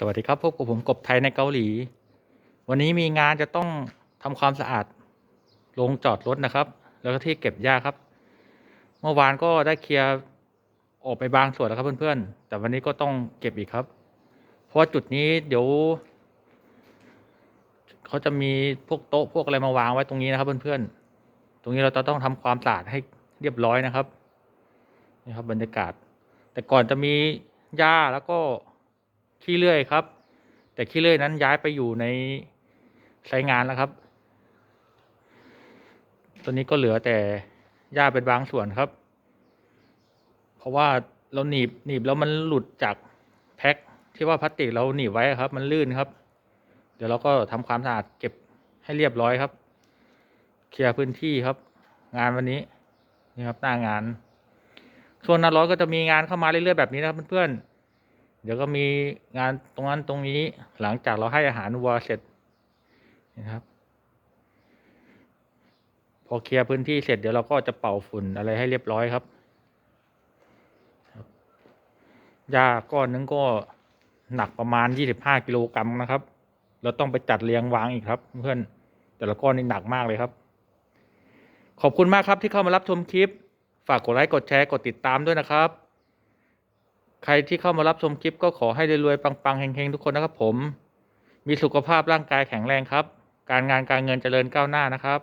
สวัสดีครับพบกับผมกบไทยในเกาหลี วันนี้มีงานจะต้องทำความสะอาดโรงจอดรถนะครับ แล้วก็ที่เก็บหญ้าครับ เมื่อวานก็ได้เคลียร์ออกไปบางส่วนแล้วครับเพื่อนๆ แต่วันนี้ก็ต้องเก็บอีกครับ เพราะจุดนี้เดี๋ยวเขาจะมีพวกโต๊ะพวกอะไรมาวางไว้ตรงนี้นะครับเพื่อนๆ ตรงนี้เราจะต้องทำความสะอาดให้เรียบร้อยนะครับนี่ครับบรรยากาศ แต่ก่อนจะมีหญ้าแล้วก็ ขี้เลื่อยครับ แต่ขี้เลื่อยนั้นย้ายไปอยู่ในไซต์งานแล้วครับตัวนี้ก็เหลือแต่หญ้าเป็นบางส่วนครับ เพราะว่าเราหนีบหนีบแล้วมันหลุดจากแพ็คที่ว่าพลาสติกเราหนีบไว้ครับ มันลื่นครับ เดี๋ยวเราก็ทำความสะอาดเก็บให้เรียบร้อยครับ เคลียร์พื้นที่ครับ งานวันนี้นี่ครับหน้างานช่วงหน้าร้อนก็จะมีงานเข้ามาเรื่อยๆแบบนี้นะครับเพื่อนๆ เดี๋ยวก็มีงานตรงนั้นตรงนี้หลังจากเราให้อาหารวัวเสร็จนะครับ พอเคลียร์พื้นที่เสร็จเดี๋ยวเราก็จะเป่าฝุ่นอะไรให้เรียบร้อยครับหญ้าก้อนนึงก็หนักประมาณยี่สิบห้ากิโลกรัมนะครับ เราต้องไปจัดเรียงวางอีกครับ เพื่อนแต่ละก้อนนี่หนักมากเลยครับ ขอบคุณมากครับที่เข้ามารับชมคลิป ฝากกดไลค์กดแชร์กดติดตามด้วยนะครับ ใครที่เข้ามารับชมคลิปก็ขอให้รวยๆปังๆเฮงๆทุกคนนะครับผม มีสุขภาพร่างกายแข็งแรงครับ การงานการเงินเจริญก้าวหน้านะครับ